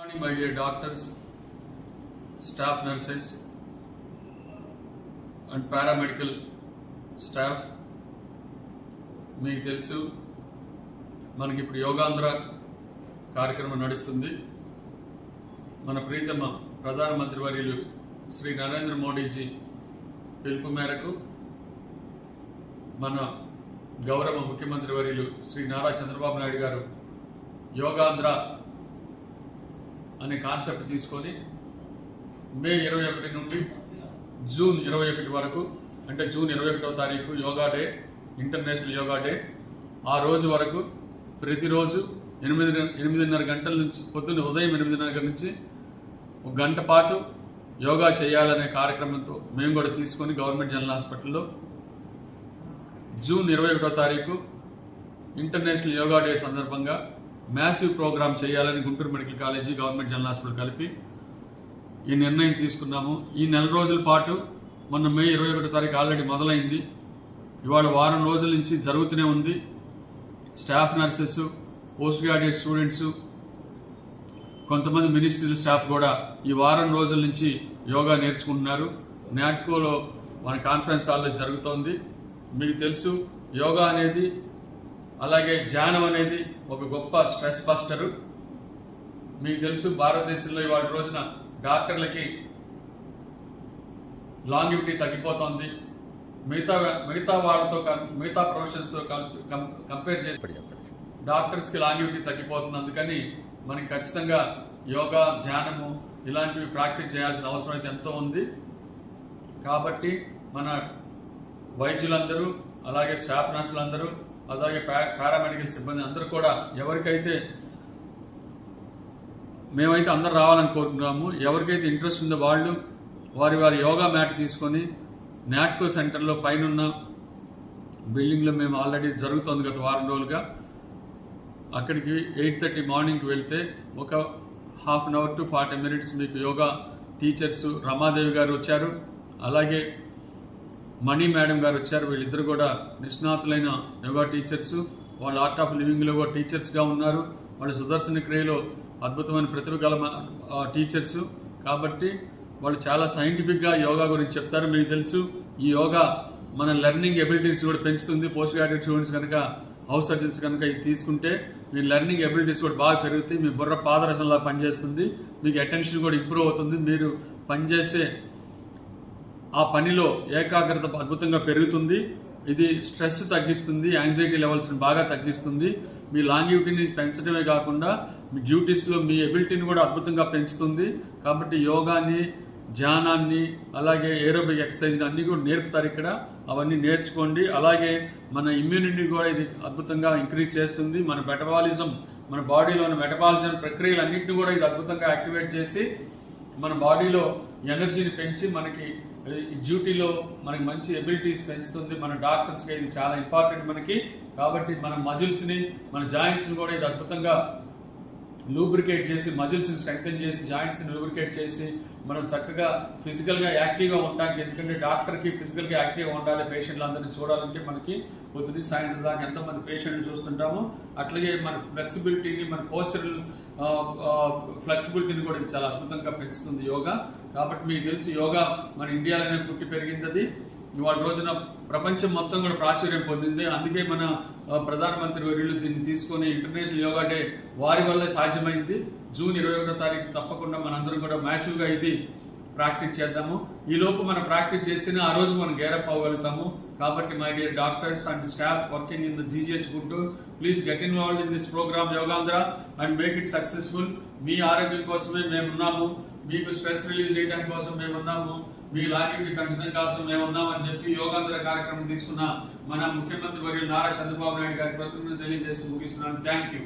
Morning my dear doctors staff nurses and paramedical staff మీకు తెలుసు మనకి ఇప్పుడు యోగాంధ్ర కార్యక్రమం నడుస్తుంది. మన ప్రీతమ ప్రధానమంత్రి వర్యులు శ్రీ నరేంద్ర మోడీజీ పిలుపు మేరకు మన గౌరవ ముఖ్యమంత్రి వర్యులు శ్రీ నారా చంద్రబాబు నాయుడు గారు యోగాంధ్ర అనే కాన్సెప్ట్ తీసుకొని మే ఇరవై ఒకటి నుండి జూన్ ఇరవై ఒకటి వరకు అంటే జూన్ ఇరవై ఒకటో తారీఖు yoga day international yoga day ఆ రోజు వరకు ప్రతిరోజు ఎనిమిది ఎనిమిదిన్నర గంటల నుంచి పొద్దున్న ఉదయం ఎనిమిదిన్నర గంటల నుంచి ఒక గంట పాటు యోగా చేయాలనే కార్యక్రమంతో మేము కూడా తీసుకొని గవర్నమెంట్ జనరల్ హాస్పిటల్లో జూన్ ఇరవై ఒకటో తారీఖు ఇంటర్నేషనల్ యోగా డే సందర్భంగా మ్యాసివ్ ప్రోగ్రామ్ చేయాలని Guntur medical college government general hospital కలిపి ఈ నిర్ణయం తీసుకున్నాము. ఈ నెల రోజుల పాటు మొన్న మే ఇరవై ఒకటో తారీఖు ఆల్రెడీ మొదలైంది. ఇవాళ వారం రోజుల నుంచి జరుగుతూనే ఉంది. Staff nurses post graduate students కొంతమంది మినిస్ట్రీ స్టాఫ్ కూడా ఈ వారం రోజుల నుంచి యోగా నేర్చుకుంటున్నారు. నాట్కోలో మన కాన్ఫరెన్స్ హాల్లో జరుగుతోంది. మీకు తెలుసు యోగా అనేది అలాగే ధ్యానం అనేది ఒక గొప్ప స్ట్రెస్ బస్టరు. మీకు తెలుసు భారతదేశంలో ఇవాళ రోజున డాక్టర్లకి లాంగివిటీ తగ్గిపోతోంది. మిగతా మిగతా వాళ్ళతో కం- మిగతా ప్రొఫెషన్స్తో కంపేర్ చేసి. డాక్టర్స్కి లాంగివిటీ తగ్గిపోతుంది. అందుకని మనకి ఖచ్చితంగా యోగా ధ్యానము ఇలాంటివి ప్రాక్టీస్ చేయాల్సిన అవసరం అయితే ఎంతో ఉంది. కాబట్టి మన వైద్యులందరూ అలాగే స్టాఫ్ నర్సులందరూ అలాగే పారామెడికల్ సిబ్బంది అందరూ కూడా ఎవరికైతే మేమైతే అందరు రావాలని కోరుకుంటున్నాము ఎవరికైతే ఇంట్రెస్ట్ ఉందో వాళ్ళు వారి వారి యోగా మ్యాట్ తీసుకొని నాట్కో సెంటర్లో పైనున్న బిల్డింగ్లో మేము ఆల్రెడీ జరుగుతోంది గత వారం రోజులుగా. అక్కడికి ఎయిట్ థర్టీ మార్నింగ్కి వెళ్తే ఒక half an hour to forty minutes మీకు యోగా టీచర్స్ రమాదేవి గారు వచ్చారు. అలాగే మణి మేడం గారు వచ్చారు. వీళ్ళిద్దరు కూడా నిష్ణాతులైన యోగా టీచర్స్. వాళ్ళు ఆర్ట్ ఆఫ్ లివింగ్లో కూడా టీచర్స్గా ఉన్నారు. వాళ్ళు సుదర్శన క్రియలో అద్భుతమైన ప్రతిభ గల మా- టీచర్స్. కాబట్టి వాళ్ళు చాలా సైంటిఫిక్గా యోగా గురించి చెప్తారు. మీకు తెలుసు ఈ యోగా మన లెర్నింగ్ ఎబిలిటీస్ కూడా పెంచుతుంది. పోస్ట్ గ్రాడ్యుయేట్ స్టూడెంట్స్ కనుక హౌస్ సర్జన్స్ కనుక ఇది తీసుకుంటే మీ లెర్నింగ్ ఎబిలిటీస్ కూడా బాగా పెరుగుతాయి. మీ బుర్ర పాదరసంలా పనిచేస్తుంది. మీకు అటెన్షన్ కూడా ఇంప్రూవ్ అవుతుంది. మీరు పనిచేసే ఆ పనిలో ఏకాగ్రత అద్భుతంగా పెరుగుతుంది. ఇది స్ట్రెస్ తగ్గిస్తుంది యాంగ్జైటీ లెవెల్స్ని బాగా తగ్గిస్తుంది. మీ లాంగివిటీని పెంచడమే కాకుండా మీ డ్యూటీస్లో మీ ఎబిలిటీని కూడా అద్భుతంగా పెంచుతుంది. కాబట్టి యోగాని ధ్యానాన్ని అలాగే ఏరోబిక్ ఎక్సర్సైజ్ అన్నీ కూడా నేర్పుతారు ఇక్కడ. అవన్నీ నేర్చుకోండి. అలాగే మన ఇమ్యూనిటీ కూడా ఇది అద్భుతంగా ఇంక్రీజ్ చేస్తుంది. మన మెటబాలిజం మన బాడీలోని మెటబాలిజం ప్రక్రియలన్నింటినీ కూడా ఇది అద్భుతంగా యాక్టివేట్ చేసి మన బాడీలో ఎనర్జీని పెంచి మనకి డ్యూటీలో మనకి మంచి ఎబిలిటీస్ పెంచుతుంది. మన డాక్టర్స్కి ఇది చాలా ఇంపార్టెంట్ మనకి. కాబట్టి మన మజిల్స్ని మన జాయింట్స్ని కూడా ఇది అద్భుతంగా లూబ్రికేట్ చేసి మజిల్స్ని స్ట్రెంగ్తన్ చేసి జాయింట్స్ని లూబ్రికేట్ చేసి మనం చక్కగా ఫిజికల్గా యాక్టివ్గా ఉండడానికి ఎందుకంటే డాక్టర్కి ఫిజికల్గా యాక్టివ్గా ఉండాలి పేషెంట్లు అందరినీ చూడాలంటే మనకి పొద్దున్న సాయంత్రం దాకా ఎంతమంది పేషెంట్లు చూస్తుంటాము. అట్లాగే మన ఫ్లెక్సిబిలిటీని మన పోస్చరల్ ఫ్లెక్సిబిలిటీని కూడా ఇది చాలా అద్భుతంగా పెంచుతుంది యోగా. కాబట్టి మీకు తెలుసు యోగా మన ఇండియాలోనే పుట్టి పెరిగింది అది ఇవాళ రోజున ప్రపంచం మొత్తం కూడా ప్రాచుర్యం పొందింది. అందుకే మన ప్రధానమంత్రి వర్యులు దీన్ని తీసుకొని ఇంటర్నేషనల్ యోగా డే వారి వల్లే సాధ్యమైంది. జూన్ ఇరవై ఒకటో తారీఖు తప్పకుండా మనందరం కూడా మ్యాసివ్గా ఇది ప్రాక్టీస్ చేద్దాము. ఈ లోపు మనం ప్రాక్టీస్ చేస్తేనే ఆ రోజు మనం గేరప్ అవ్వగలుగుతాము. కాబట్టి my dear doctors and staff working in the GGH Guntur please get involved in this programme Yogandhra and make it successful. మీ ఆరోగ్యం కోసమే మేము ఉన్నాము మీకు స్ట్రెస్ రిలీవ్ చేయడానికి కోసం మేము ఉన్నాము మీ లాంగివిటీ పెంచడం కోసం మేము ఉన్నామని చెప్పి యోగాంధ్ర కార్యక్రమం తీసుకున్న మన ముఖ్యమంత్రి వర్యులు నారా చంద్రబాబు నాయుడు గారి కృతజ్ఞతలు తెలియజేస్తూ ముగిస్తున్నాను. Thank you